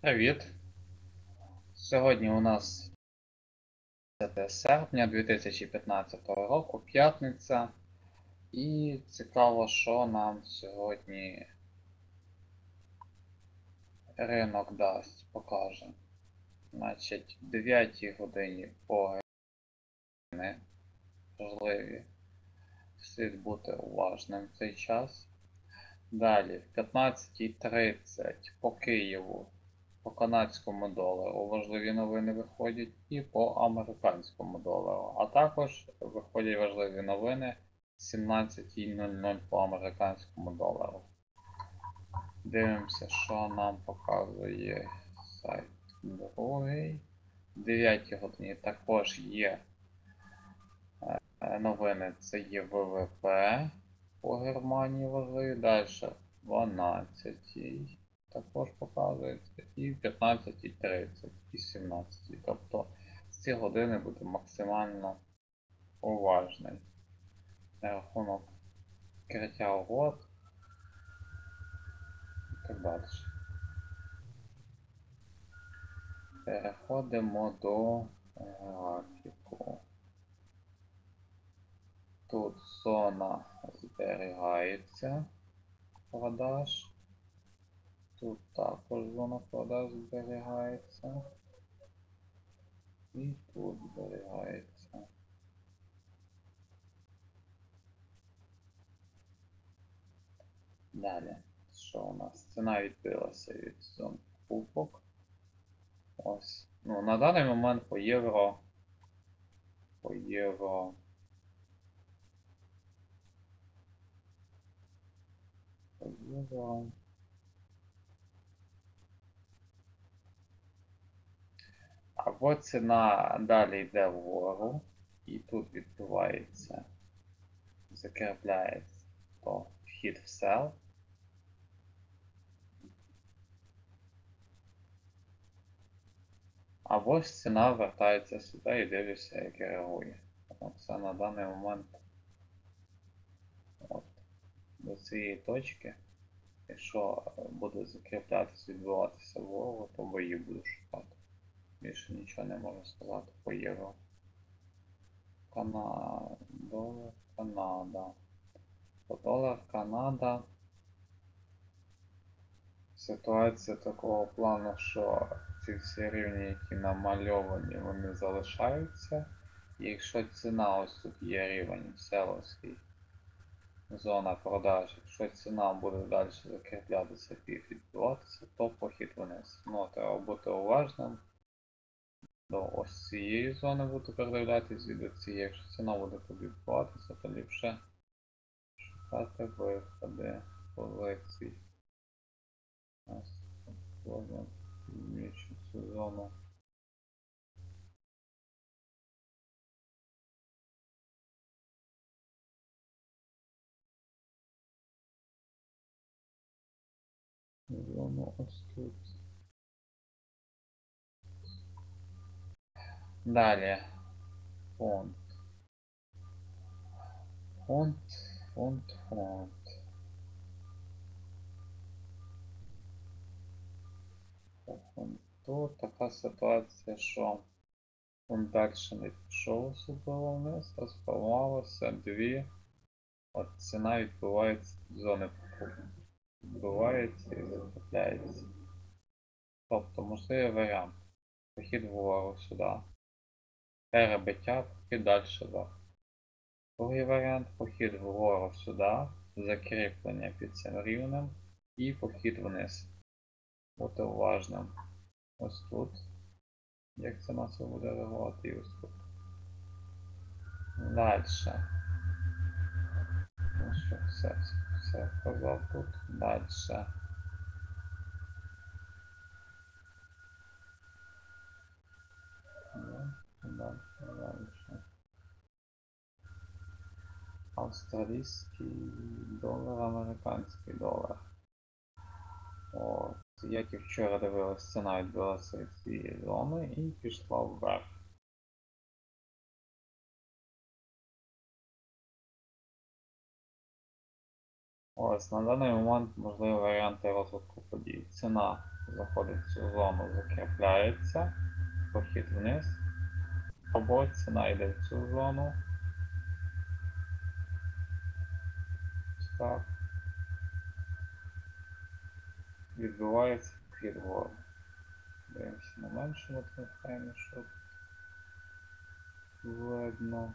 Привіт. Сьогодні у нас 10 серпня 2015 року, п'ятниця. І цікаво, що нам сьогодні ринок дасть, покаже. Значить, в 9 годині по години важливі. Слід бути уважним в цей час. Далі, в 15.30 по Києву по канадському долару важливі новини виходять і по американському долару. А також виходять важливі новини 17.00 по американському долару. Дивимося, що нам показує сайт другий. В 9 годині також є е, новини, це є ВВП по Германії важливі. Далі 12 також показується. І в 15.30, і 17. Тобто ці години буде максимально уважний на рахунок відкриття угод і так далі. Переходимо до графіку. Тут зона зберігається продаж. Тут також зона продаж зберігається. І тут зберігається. Далі, що у нас? Ціна відбилася від зон покупок. Ось. Ну, на даний момент по євро. По євро. По євро. Або ціна далі йде вгору, і тут відбувається, закріпляється то вхід в сел. Або ж ціна вертається сюди і дивишся, як реагує. Оце на даний момент от, до цієї точки. Якщо буде закріплятися, відбуватися вгору, то бої буду шукати. Більше нічого не можу сказати по євро. Кана... Долар Канада. По долар Канада. Ситуація такого плану, що ці всі рівні, які намальовані, вони залишаються. Якщо ціна ось тут є рівень селовський, зона продаж, якщо ціна буде далі закріплятися і відбуватися, то похід вниз. Ну, треба бути уважним до ось цієї зони буду передивлятись і до цієї. Якщо ціна буде відбуватися, то ліпше шукати виходи позицій. Ось вводимо північну цю зону. Зону ось тут. Далі. Фонд. Фонд, фонд, фонд. Фонду така ситуація, що фонд далі не пішов особливо вниз, а сформувалося дві. От ціна відбувається зони покупки. Відбувається і закріпляється. Тобто можливий варіант. Похід вгору сюди перебиття, похід далі вверх. Другий варіант похід вгору сюди, закріплення під цим рівнем і похід вниз. Бути уважним. Ось тут. Як це нас буде реагувати і ось тут. Далі. Ну що, все, все вказав тут. Далі. Дальше, дальше. Австралійський долар, американський долар. От, як і вчора дивилась, ціна відбилася від цієї зони і пішла вверх. Ось, на даний момент можливі варіанти розвитку подій. Ціна заходить в цю зону, закріпляється, похід вниз, або ціна йде в цю зону. Так. Відбувається похід вгору. Дивимося на меншому таймфреймі, щоб видно.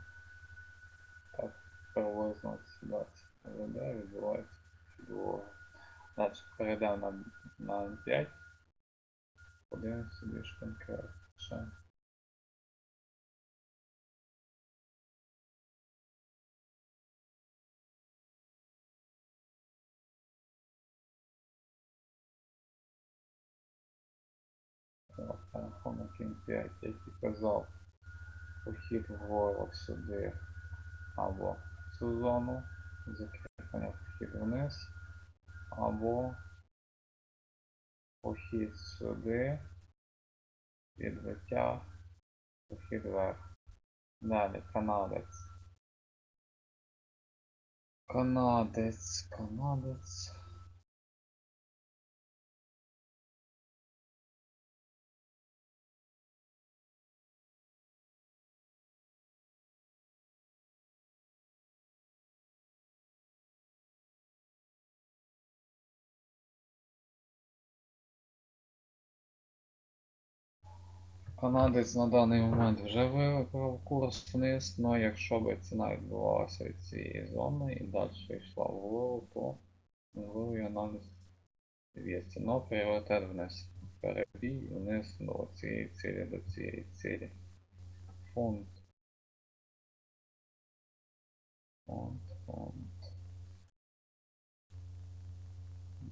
Так, приблизно ситуація веде, відбувається вгору. Далі перейдемо на, на М5. Подивимося більш конкретніше. Рахунок М5, як і казав, похід вгору сюди або в цю зону, закріплення похід вниз, або похід сюди, відбиття, похід вверх. Далі канадець. Канадець, канадець. Канадець на даний момент вже вибрав курс вниз, але якщо б ціна відбувалася від цієї зони і далі йшла вгору, то можливий аналіз в'ється. Но пріоритет вниз. Перебій вниз до цієї цілі, до цієї цілі. Фонд. Фонд, фонд.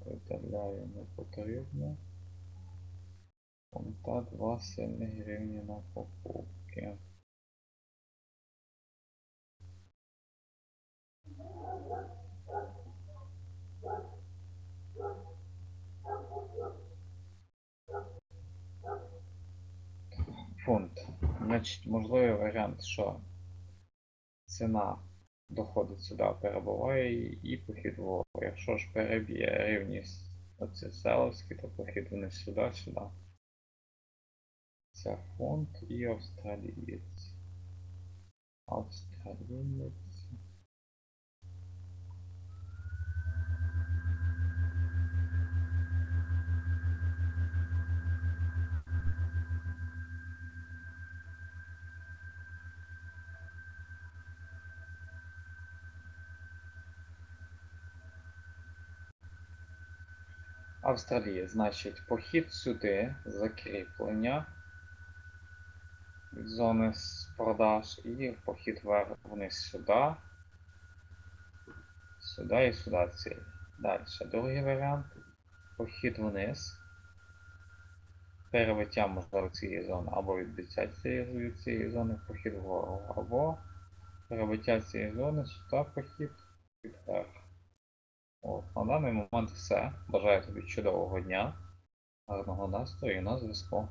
Видаляю не потрібно. Фонта 2 сильних гривні на покупки. Фунт. Значить, можливий варіант, що ціна доходить сюди, перебуває і похід вгору. Якщо ж переб'є рівність оці селовські, то похід вниз сюди, сюди. Це фунт і австралієць. Австралієць. Австралієць, значить, похід сюди, закріплення зони з продаж і похід вверх вниз сюди. Сюди і сюди ціль. Далі. Другий варіант. Похід вниз. Перебиття можливо цієї зони або відбиття цієї, цієї зони похід вгору, або перебиття цієї зони, сюди похід під вверх. От, на даний момент все. Бажаю тобі чудового дня, гарного настрою і на зв'язку.